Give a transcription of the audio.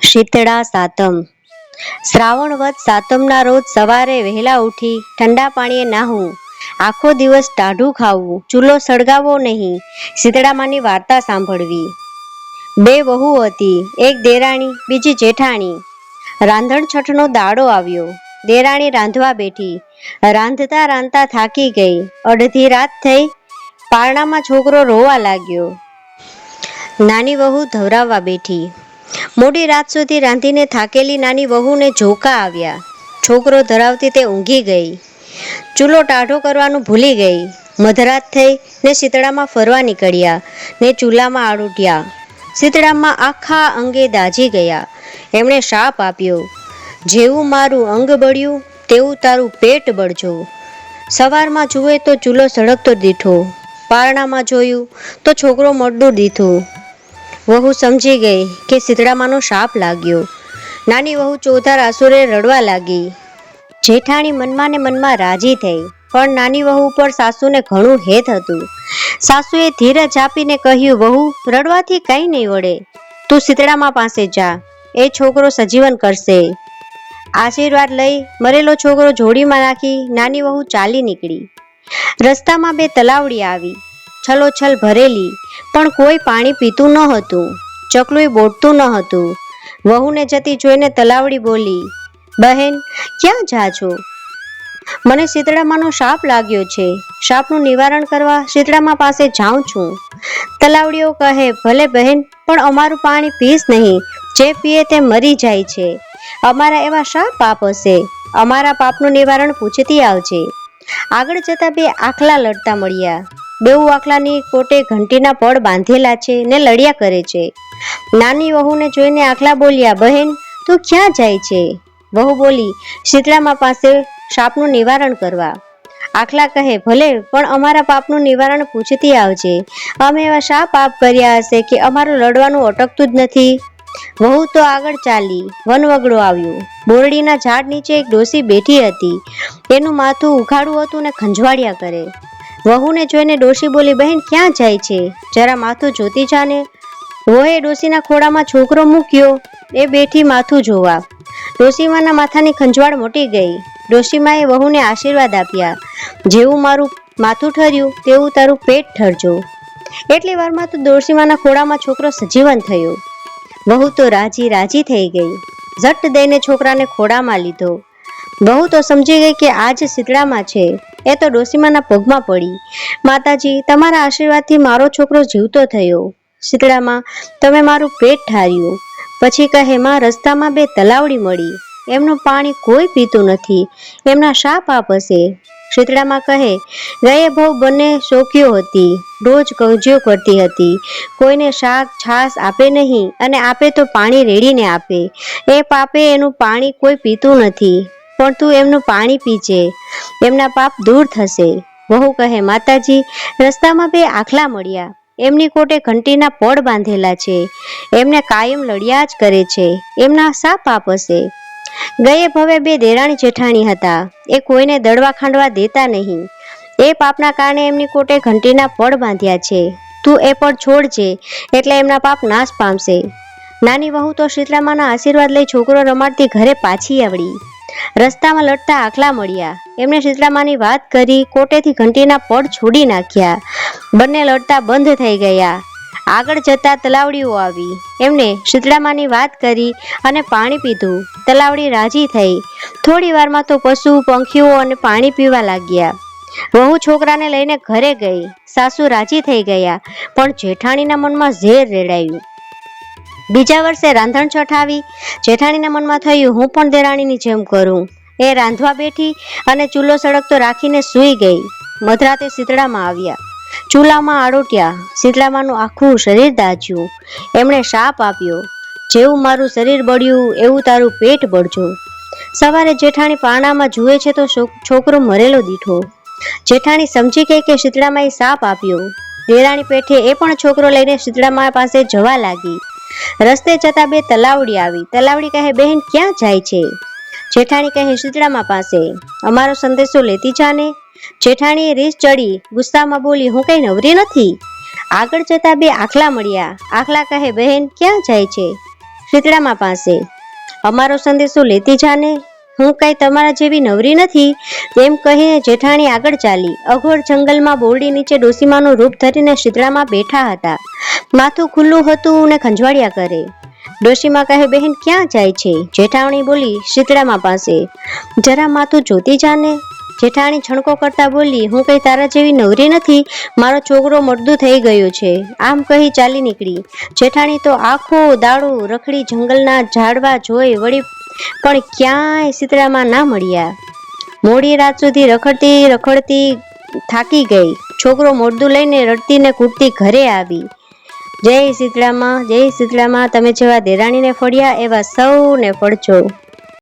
શીતળા સાતમ. શ્રાવણ વધ સાતમના રોજ સવારે વહેલા ઉઠી ઠંડા પાણીએ નાહવું આખો દિવસ ટાઢું ખાવું, ચૂલો સળગાવવો નહીં, શીતળામાની વાર્તા સાંભળવી. બે વહુ હતી, એક દેરાણી, બીજી જેઠાણી. રાંધણ છઠનો દાડો આવ્યો. દેરાણી રાંધવા બેઠી. રાંધતા રાંધતા થાકી ગઈ. અડધી રાત થઈ, પારણામાં છોકરો રોવા લાગ્યો. નાની વહુ ધવરાવવા બેઠી. મોડી રાત સુધી રાંધીને થાકેલી નાની વહુને ઝોકા આવ્યા. છોકરો ધરાવતી તે ઊંઘી ગઈ. ચૂલો ટાઢો કરવાનું ભૂલી ગઈ. મધરાત થઈ ને શીતળામાં ફરવા નીકળ્યા ને ચૂલામાં આડુટ્યા શીતળામાં આખા અંગે દાઝી ગયા. એમણે શાપ આપ્યો. જેવું મારું અંગ બળ્યું, તેવું તારું પેટ બળજો. સવારમાં જુએ તો ચૂલો સળગતો દીઠો. પારણામાં જોયું તો છોકરો મળદું દીઠું વહુ સમજી ગઈ કે શીતળામાનો શાપ લાગ્યો. નાની વહુ ચોથા આસુરે રડવા લાગી. જેઠાણી મનમાં ને મનમાં રાજી થઈ, પણ નાની વહુ પર સાસુને ઘણું હેત હતું. સાસુએ ધીરજ આપીને કહ્યું, વહુ, રડવાથી કંઈ નહીં વળે. તું સીતળામાં પાસે જા. એ છોકરો સજીવન કરશે. આશીર્વાદ લઈ મરેલો છોકરો જોડીમાં નાખી નાની વહુ ચાલી નીકળી. રસ્તામાં બે તલાવડી આવી. છલોછલ ભરેલી, પણ કોઈ પાણી પીતું ન હતું ચકલું બોટતું ન હતું. વહુને જતી જોઈને તલાવડી બોલી, બહેન, ક્યાં જા છો? મને શીતળામાંનો સાપ લાગ્યો છે. સાપનું નિવારણ કરવા શીતળામાં પાસે જાઉં છું. તલાવડીઓ કહે, ભલે બહેન, પણ અમારું પાણી પીશ નહીં. જે પીએ તે મરી જાય છે. અમારા એવા શા પાપ હશે. અમારા પાપનું નિવારણ પૂછતી આવજે. આગળ જતા બે આખલા લડતા મળ્યા. બેઉ આખલાની કોટે ઘંટીના પડ બાંધેલા છે ને લડ્યા કરે છે. નાની વહુને જોઈને આખલા બોલ્યા, બહેન, તું ક્યાં જાય છે? વહુ બોલી શીતળામાં પાસે શાપનું નિવારણ કરવા. આખલા કહે, ભલે, પણ અમારા પાપનું નિવારણ પૂછતી આવજે. અમે એવા શા પાપ કર્યા હશે કે અમારું લડવાનું અટકતું જ નથી. વહુ તો આગળ ચાલી, વનવગડો આવ્યું. બોરડીના ઝાડ નીચે એક ડોસી બેઠી હતી. એનું માથું ઉઘાડું હતું ને ખંજવાળ્યા કરે. વહુને જોઈને ડોશી બોલી, બહેન, ક્યાં જાય છે? જરા માથું જોતી જાને. વહુએ ડોશીના ખોળામાં છોકરો મૂક્યો. એ બેઠી માથું જોવા. ડોશીમાના માથાની ખંજવાળ મોટી ગઈ. ડોશીમાએ વહુને આશીર્વાદ આપ્યા. જેવું મારું માથું ઠર્યું, તેવું તારું પેટ ઠરજો. એટલી વારમાં તો ડોશીમાના ખોળામાં છોકરો સજીવન થયો. વહુ તો રાજી રાજી થઈ ગઈ. ઝટ દઈને છોકરાને ખોળામાં લીધો. બહુ તો સમજી ગઈ કે આજ શીતળામાં છે. એ તો ડોસીમાના પગમાં પડી. માતાજી, તમારા આશીર્વાદથી મારો છોકરો જીવતો થયો. શીતળામાં, તમે મારું પેટ ઠાર્યું. પછી કહે, માં, રસ્તામાં બે તલાવડી મળી. એમનું પાણી કોઈ પીતું નથી. એમના શા પાપ હશે શીતળામાં કહે, ગયે બહુ બંને શોખીઓ હતી. રોજ કવજીઓ કરતી હતી. કોઈને શાક, છાશ આપે નહીં અને આપે તો પાણી રેડીને આપે. એ પાપે એનું પાણી કોઈ પીતું નથી. પણ તું એમનું પાણી પીજે. એમના પાપ દૂર થશે. વહુ કહે, માતાજી, રસ્તામાં બે આખલા મળ્યા. એમની કોટે ઘંટીના પડ બાંધેલા છે. એમને કાયમ લડ્યા જ કરે છે. એમના શા પાપ હશે ગયે ભવે બે દેરાણી જેઠાણી હતા. એ કોઈને દળવા ખાંડવા દેતા નહીં. એ પાપના કારણે એમની કોટે ઘંટીના પડ બાંધ્યા છે. તું એ પડ છોડજે એટલે એમના પાપ નાશ પામશે. નાની વહુ તો શીતળામાના આશીર્વાદ લઈ છોકરો રમાડતી ઘરે પાછી આવડી. રસ્તામાં લડતા આખલા મળ્યા. એમણે શીતળામાની વાત કરી, કોટેથી ઘંટીના પડ છોડી નાખ્યા. બંને લડતા બંધ થઈ ગયા. આગળ જતા તલાવડીઓ આવી. એમને શીતળામાની વાત કરી અને પાણી પીધું. તલાવડી રાજી થઈ. થોડી વારમાં તો પશુ, પંખીઓ અને પાણી પીવા લાગ્યા. વહુ છોકરાને લઈને ઘરે ગઈ. સાસુ રાજી થઈ ગયા, પણ જેઠાણીના મનમાં ઝેર રેડાયું. બીજા વર્ષે રાંધણ છઠાવી જેઠાણીના મનમાં થયું, હું પણ દેરાણીની જેમ કરું. એ રાંધવા બેઠી અને ચૂલો સળગતો રાખીને સૂઈ ગઈ. મધરાતે શીતળામાં આવ્યા. ચૂલામાં આડોટ્યા. શીતળામાનું આખું શરીર દાજ્યું. એમણે શાપ આપ્યો. જેવું મારું શરીર બળ્યું, એવું તારું પેટ બળજો. સવારે જેઠાણી પાણામાં જુએ છે તો છોકરો મરેલો દીઠો. જેઠાણી સમજી ગઈ કે શીતળામાં સાપ આપ્યો. દેરાણી પેઠે એ પણ છોકરો લઈને શીતળામા પાસે જવા લાગી. રસ્તે જતા બે તલાવડી આવી. તલાવડી કહે, બહેન, ક્યાં જાય છે? જેઠાણી કહે, શીતળામાં પાસે. અમારો સંદેશો લેતી જાને. જેઠાણીએ રીસ ચડી, ગુસ્સામાં બોલી, હું કઈ નવરી નથી? આગળ જતા બે આખલા મળ્યા. આખલા કહે, બહેન, ક્યાં જાય છે? શીતળામાં પાસે. અમારો સંદેશો લેતી જાને. હું કઈ તમારા જેવી નવરી નથી? એમ કહીને જેઠાણી આગળ ચાલી. અઘોર જંગલમાં બોરડી નીચે ડોસીમાનું રૂપ ધરીને શીતળામાં બેઠા હતા. માથું ખુલ્લું હતું ને ખંજવાળ્યા કરે. ડોશીમાં કહે, બહેન, ક્યાં જાય છે? જેઠાણી બોલી, શીતળામાં પાસે. જરા માથું જોતી જાને. જેઠાણી છણકો કરતા બોલી, હું કઈ તારા જેવી નવરી નથી? મારો છોકરો મરદું થઈ ગયો છે. આમ કહી ચાલી નીકળી. જેઠાણી તો આખો દાડો રખડી જંગલના ઝાડવા જોઈ વળી પણ ક્યાંય શીતળામાં ના મળ્યા. મોડી રાત સુધી રખડતી રખડતી થાકી ગઈ. છોકરો મોડું લઈને રડતી ને કૂદતી ઘરે આવી. જય શીતળામાં જય શીતળામાં તમે જેવા દેરાણીને ફળ્યા એવા સૌને ફળજો